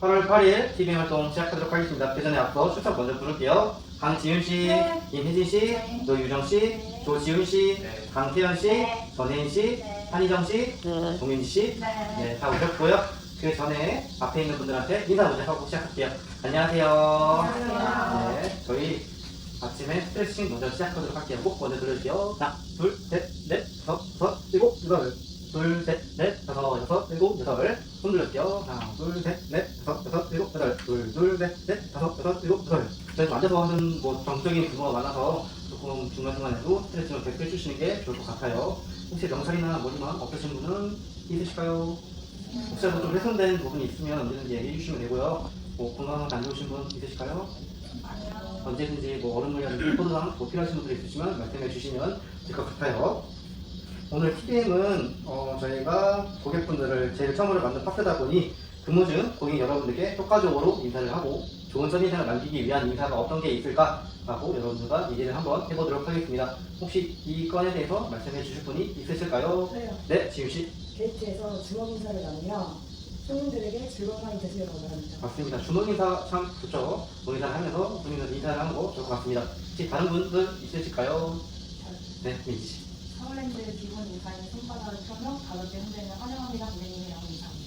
8일 TV 활동 시작하도록 하겠습니다. 그 전에 앞서 출석 먼저 부를게요. 강지윤 씨, 네. 임혜진 씨, 네. 노유정 씨, 네. 조지훈 씨, 네. 강태현 씨, 네. 전혜인 씨, 네. 한희정 씨, 네. 동윤지 씨, 네. 네, 다 오셨고요. 그 전에 앞에 있는 분들한테 인사 먼저 하고 시작할게요. 안녕하세요. 안녕하세요. 네, 저희 아침에 스트레칭 먼저 시작하도록 할게요. 꼭 먼저 들어주세요. 하나, 둘, 셋, 넷, 다섯, 여섯, 일곱, 여덟. 둘, 셋, 넷, 다섯, 여섯, 일곱, 여덟. 손 들을게요. 하나, 둘, 셋, 넷, 다섯, 여섯, 일곱, 여덟. 둘, 둘, 셋, 넷, 다섯, 여섯, 일곱, 여덟. 저희 앉아서 하는 뭐 정적인 근무가 많아서 조금 중간중간에도 스트레칭을 계속 해주시는 게 좋을 것 같아요. 혹시 명찰이나 머리만 없으신 분은 있으실까요? 혹시라도 좀 훼손된 부분이 있으면 언제든지 얘기해 주시면 되고요. 뭐 건강한 안 좋으신 분 있으실까요? 언제든지 뭐 얼음물이라든지 포도당 뭐 필요하신 분들 있으시면 말씀해 주시면 될 것 같아요. 오늘 TDM은 어, 저희가 고객분들을 제일 처음으로 만든 파트다 보니 근무 중 고객 여러분들께 효과적으로 인사를 하고 좋은 선인상을 남기기 위한 인사가 어떤 게 있을까 라고 여러분들과 얘기를 한번 해보도록 하겠습니다. 혹시 이 건에 대해서 말씀해 주실 분이 있으실까요? 그래요. 네, 지우 씨. 게이트에서 주먹 인사를 나누며 손님들에게 즐거운 하루 되시려고 바랍니다. 맞습니다. 주먹 인사 참 좋죠. 주먹 인사를 하면서 손님들 인사를 하는 거 좋을 것 같습니다. 혹시 다른 분들 있으실까요? 네, 민지 씨. 서울랜드 기본 인사인 손바닥을 펴며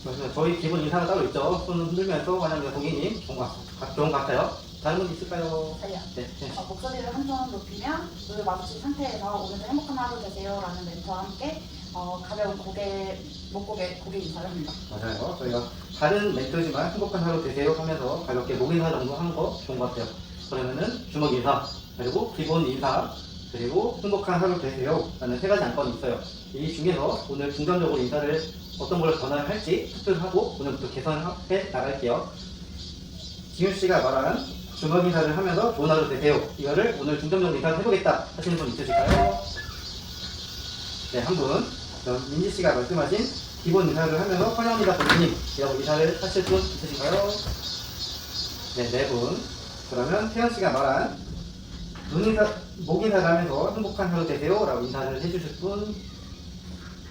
맞습니다. 저희 기본 인사가 따로 있죠. 손 흔들면서 환영합니다. 고객님. 좋은 것, 같- 좋은 것 같아요. 다른 분 있을까요? 저요. 네, 네. 어, 목소리를 한 톤 높이며 눈을 마주친 상태에서 오늘도 행복한 하루 되세요 라는 멘트와 함께 어, 가벼운 고개 목고개 고개 인사를 합니다. 맞아요. 저희가 다른 멘트지만 행복한 하루 되세요 하면서 가볍게 목 인사 정도 하는 거 좋은 것 같아요. 그러면은 주먹 인사, 그리고 기본 인사, 그리고 행복한 하루 되세요 라는 세 가지 안건이 있어요. 이 중에서 오늘 중점적으로 인사를 어떤 걸 전화를 할지 투표를 하고 오늘부터 개선을 해 나갈게요. 지윤 씨가 말한 주먹 인사를 하면서 좋은 하루 되세요. 이거를 오늘 중점적으로 인사를 해보겠다 하시는 분 있으실까요? 네, 한 분. 민지 씨가 말씀하신 기본 인사를 하면서 환영합니다 고객님 이라고 인사를 하실 분 있으신가요? 네, 네 분. 그러면 태연 씨가 말한 눈 인사, 목 인사를 하면서 행복한 하루 되세요 라고 인사를 해주실 분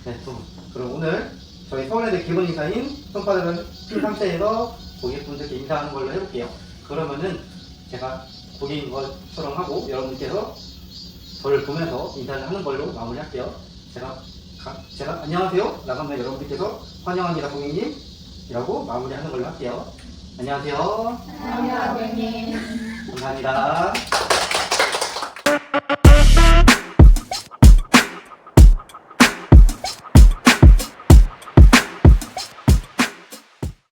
네, 두 분. 그럼 오늘 저희 서울에대 기본 인사인 손바닥을 핀 상태에서 고객분들께 인사하는 걸로 해볼게요. 그러면은 제가 고객인 것처럼 하고 여러분께서 저를 보면서 인사를 하는 걸로 마무리할게요. 제가 가- 제가 안녕하세요 라고 하면 여러분들께서 환영합니다 고객님 이라고 마무리하는 걸로 할게요. 안녕하세요. 안녕합니다 고객님. 감사합니다.